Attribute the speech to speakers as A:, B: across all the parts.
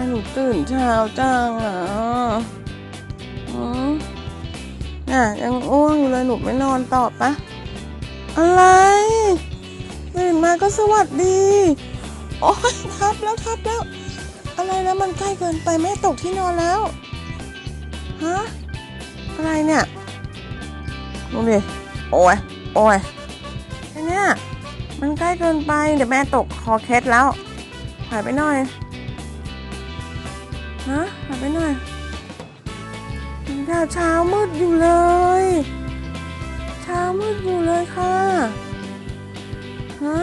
A: มหนูตื่นเช้าจังอะอืมน่ะยังอ้วงอยู่เลยหนูไม่นอนต่อปะอะไรตื่นมาก็สวัสดี โอ๊ยทับแล้วทับแล้ว อะไรแล้วมันใกล้เกินไปแม่ตกที่นอนแล้วฮะอะไรเนี่ยดูดิโอ้ยโอ้ยไอเนี่ยมันใกล้เกินไปเดี๋ยวแม่ตกคอเคล็ดแล้วหายไปหน่อย ฮะหายไปหน่อยแต่เช้ามืดอยู่เลย เช้ามืดอยู่เลยค่ะฮะ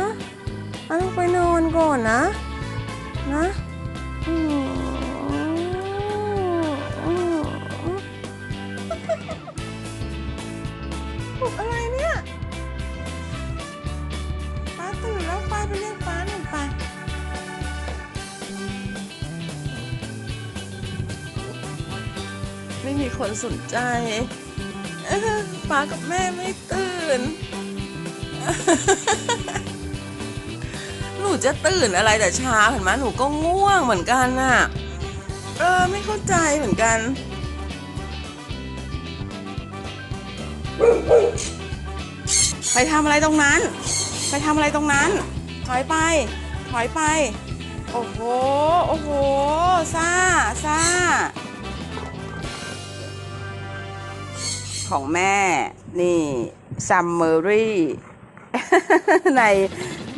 A: เอาต้องไปนอนก่อนนะ นะอืมอืออะไร มีคนสนใจป้ากับแม่ไม่ตื่น หนูจะตื่นอะไรแต่เช้าเห็นไหมหนูก็ง่วงเหมือนกันน่ะ เออ ไม่เข้าใจเหมือนกัน ไปทำอะไรตรงนั้น ไปทำอะไรตรงนั้น ถอยไป ถอยไป โอ้โห โอ้โห ซ่า ซ่า ของแม่ นี่ซัมเมอรี่ ใน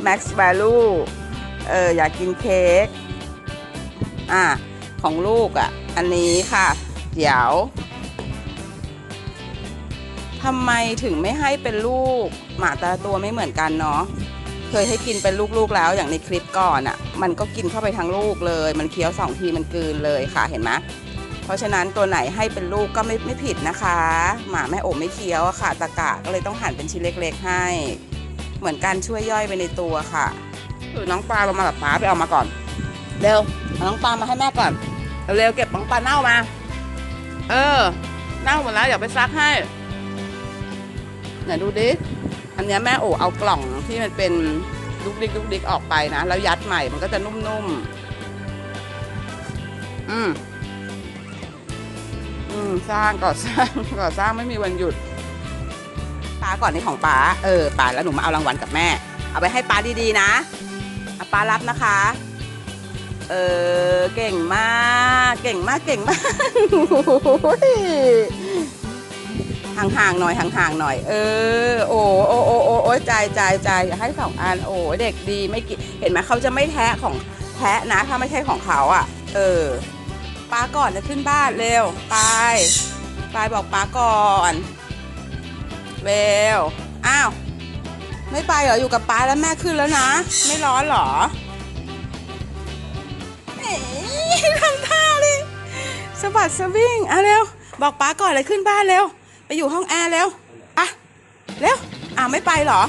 A: Max Value เอออยากกินเค้กอะของลูกอะ อันนี้ค่ะ เดี๋ยวทำไมถึงไม่ให้เป็นลูก หมาแต่ละตัวไม่เหมือนกันเนาะเคยให้กินเป็นลูกๆแล้วอย่างในคลิปก่อนอะ่ะ มันก็กินเข้าไปทั้งลูกเลย มันเคี้ยวสองทีมันกลืนเลยค่ะเห็นไหม ราะฉะนั้นตัวไหนให้เป็นลูกก็ไม่ไม่ผิดนะคะ หมาแม่โอไม่เคี้ยวอะค่ะ ตะกะก็เลยต้องหั่นเป็นชิ้นเล็ก ๆ ให้ เหมือนกันช่วยย่อยไปในตัวค่ะคือน้องปลาเรามากับป้าไปเอามาก่อน เร็วเอาน้องปลามาให้แม่ก่อนเร็วเก็บน้องปลาเน่ามา เออ เน่าหมดแล้วเดี๋ยวไปซักให้ไหนดูดิอันนี้แม่โอเอากล่องที่มันเป็นลุกดิกลุกดิกออกไปนะ แล้วยัดใหม่มันก็จะนุ่มๆ อืม อืมสร้างก่อสร้างก่อสร้างไม่มีวันหยุดป้าก่อนนี่ของป้าเออป้าแล้วหนูมาเอารางวัลกับแม่ เอาไปให้ป้าดีๆนะเอาป้ารับนะคะ เออเก่งมากเก่งมากเก่งมากห่างๆหน่อยห่างๆหน่อย เออโอ้โอ้โอ้โอ้โอ้ใจใจใจอย่าให้สองอันโอ้เด็กดีไม่กินเห็นไหมเขาจะไม่แทะของแทะนะ ถ้าไม่ใช่ของเขาอะ เออ ป้าก่อนจะขึ้นบ้านเร็วไปไปบอกป้าก่อนเร็วอ้าวไม่ไปเหรออยู่กับป้าแล้วแม่ขึ้นแล้วนะ ไม่ร้อนเหรอเอ๊ทำท่าเลยสะบัดสวิงอะเร็วบอกป้าก่อนเลยขึ้นบ้านเร็วไปอยู่ห้องแอร์เร็วอะเร็วอะไม่ไปเหรอ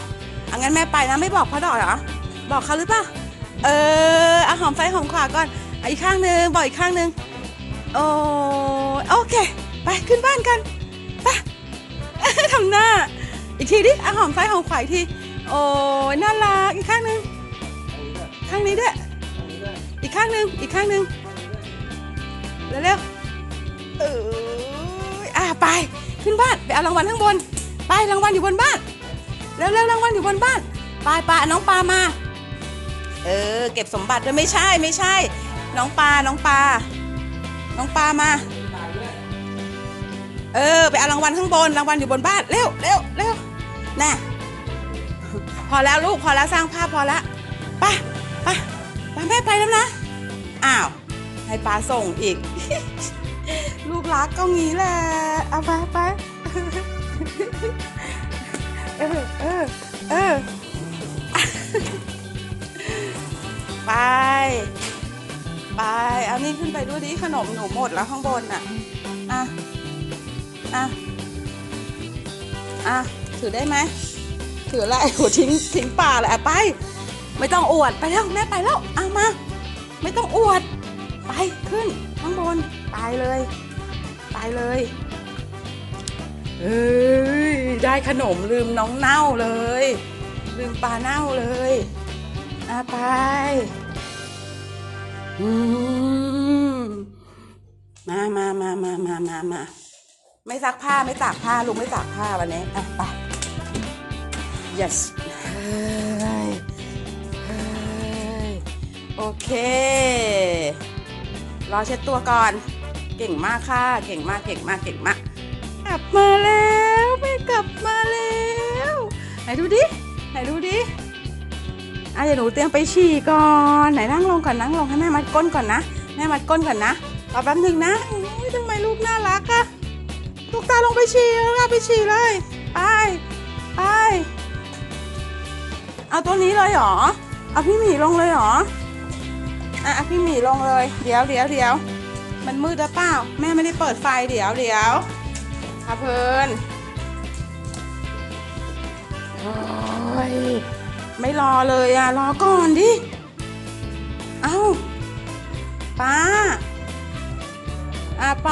A: อะงั้นแม่ไปนะไม่บอกพ่อดอกเหรอบอกเขาหรือเปล่าเออเอาหอมซ้ายหอมขวาก่อนอะอีกข้างหนึ่งบอกอีกข้างหนึ่ง โอ้โอเค ไปขึ้นบ้านกันไปทำหน้า อีกทีดิเอาหอมซ้ายหอมขวาอีกที โอ้น่ารักอีกข้างหนึ่งข้างนี้ด้วยอีกข้างหนึ่งอีกข้างหนึ่งเร็วๆเอออะไปขึ้นบ้านไปเอารางวัลข้างบน ไปรางวัลอยู่บนบ้านเร็วๆรางวัลอยู่บนบ้านไปไปเอาน้องปลามา เออ เก็บสมบัติด้วยไม่ใช่ไม่ใช่ น้องปลาน้องปลา น้องปลามา เออ ไปเอารางวัลข้างบน รางวัลอยู่บนบ้าน เร็วเร็วเร็วน่ะ พอแล้วลูก พอแล้วสร้างภาพพอแล้วไปไปไปแม่ไปแล้วนะ อ้าว ให้ปลาส่งอีก ลูกรักก็งี้แหละ เอาไปไปเออเออเออ ไป ไปเอานี่ขึ้นไปด้วยดิขนมหนูหมดแล้วข้างบนน่ะอะอะอะถือได้ไหมถืออะไรโหทิ้งทิ้งป่าเลยอะไป ไม่ต้องอวดไปแล้วแม่ไปแล้วเอามา ไม่ต้องอวด ไปขึ้นข้างบนไปเลยไปเลยเอ้ยได้ขนมลืมน้องเน่าเลย ลืมปลาเน่าเลยอะไป อืมามามามามามาไม่ซักผ้าไม่ตากผ้าลุงไม่ตากผ้าวันนี้อะไป yes เฮ้ยเฮ้ยโอเค รอเช็ดตัวก่อน เก่งมากค่ะ เก่งมากเก่งมากเก่งมาก กลับมาแล้วไม่กลับมาแล้ว ไหนดูดิ ไหนดูดิ อะเดี๋ยวหนูเตรียมไปฉี่ก่อนไหนนั่งลงก่อนนั่งลงให้แม่มัดก้นก่อนนะแม่มัดก้นก่อนนะรอแป๊บหนึ่งนะทำไมลูกน่ารักอะลูกตาลงไปฉี่แล้วไปฉี่เลยไปไปเอาตัวนี้เลยเหรอเอาพี่หมีลงเลยเหรออะพี่หมีลงเลยเดี๋ยวเดี๋ยวเดี๋ยวมันมืดหรือเปล่าแม่ไม่ได้เปิดไฟเดี๋ยวเดี๋ยวพาเพลินโอ้ย ไม่รอเลยอะ รอก่อนดิ เอ้าป้า อะไป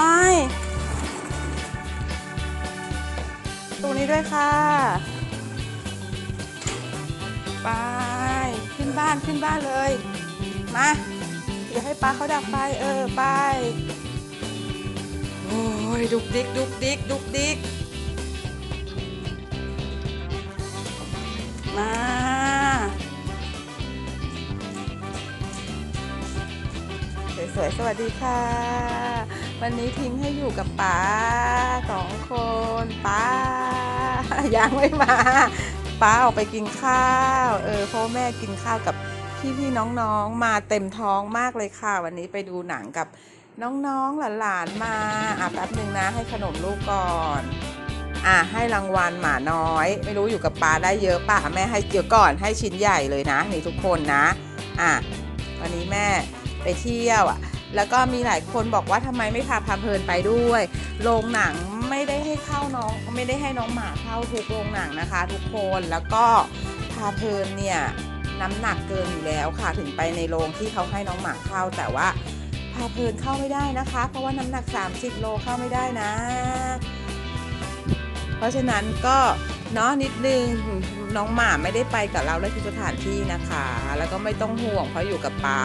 A: ตัวนี้ด้วยค่ะ ไป ขึ้นบ้านขึ้นบ้านเลย มาเดี๋ยวให้ป้าเขาดับไฟเออไป โอ้ยดุกดิกดุกดิกดุกดิกมา สวยสวัสดีค่ะ วันนี้ทิ้งให้อยู่กับป๋าสองคนป้ายังไม่มาป้าออกไปกินข้าว เออพ่อแม่กินข้าวกับพี่ๆน้องๆมาเต็มท้องมากเลยค่ะ วันนี้ไปดูหนังกับน้องๆหลานๆมาอะแป๊บหนึ่งนะให้ขนมลูกก่อนอะให้รางวัลหมาน้อย ไม่รู้อยู่กับป้าได้เยอะป่ะแม่ให้เยอะก่อนให้ชิ้นใหญ่เลยนะ นี่ทุกคนนะอะวันนี้แม่ไปเที่ยวอะ แล้วก็มีหลายคนบอกว่าทำไมไม่พาพาเพลินไปด้วย โรงหนังไม่ได้ให้เข้าน้องไม่ได้ให้น้องหมาเข้าทุกโรงหนังนะคะ ทุกคนแล้วก็พาเพลินเนี่ยน้ำหนักเกินอยู่แล้วค่ะถึงไปในโรงที่เขาให้น้องหมาเข้าแต่ว่าพาเพลินเข้าไม่ได้นะคะ เพราะว่าน้ำหนัก 30 โลเข้าไม่ได้นะ เพราะฉะนั้นก็เนาะนิดนึงน้องหมาไม่ได้ไปกับเราได้ทุกสถานที่นะคะ แล้วก็ไม่ต้องห่วงเพราะอยู่กับป๊า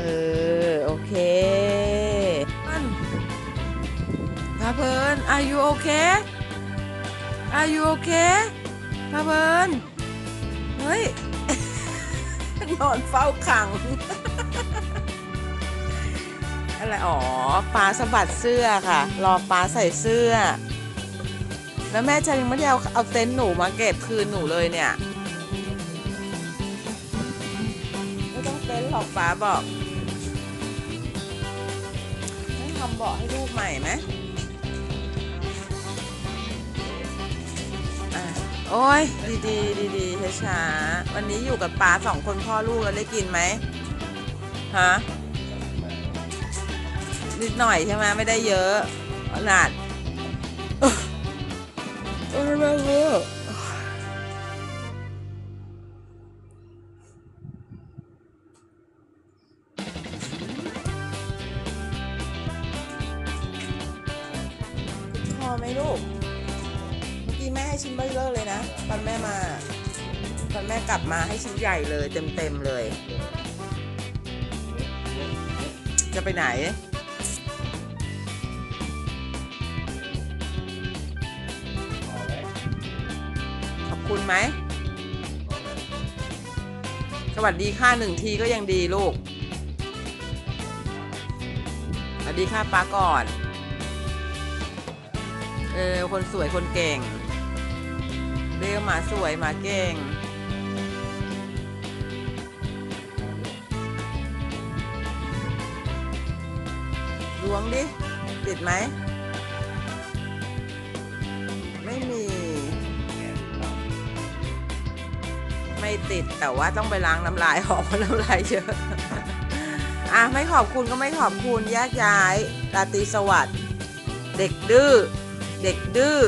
A: เออ โอเคพาเพลิน are you okay are you okay พาเพลิน เฮ้ย นอนเฝ้าขัง อะไร อ๋อ ปลาสะบัดเสื้อค่ะ รอปลาใส่เสื้อ แล้วแม่จะยังไม่ได้เอาเอาเต็นท์หนูมาเก็บคืนหนูเลยเนี่ย ไม่ต้องเต็นท์หรอกป้าบอก เบาะให้ลูกใหม่ไหมอโอ้ยดีดีดีดีๆช้าๆวันนี้อยู่กับป้าสองคนพ่อลูกแล้วได้กินไหมฮะนิดหน่อยใช่ไหมไม่ได้เยอะขนาดเออเออ ลูก เมื่อกี้แม่ให้ชิ้นเบอร์เลอร์เลยนะ ตอนแม่มา ตอนแม่กลับมาให้ชิ้นใหญ่เลยเต็มๆเลย จะไปไหนขอบคุณไหม สวัสดีค่ะหนึ่งทีก็ยังดีลูก สวัสดีค่ะป้าก่อน ออ คนสวยคนเก่งเรียกหมาสวยหมาเก่ง ล้วงดิ ติดไหม ไม่มี ไม่ติดแต่ว่าต้องไปล้างน้ำลายออกเพราะน้ำลายเยอะ อะ ไม่ขอบคุณก็ไม่ขอบคุณแยกย้ายราตรีสวัสดิ์เด็กดื้อ เด็กดื้อ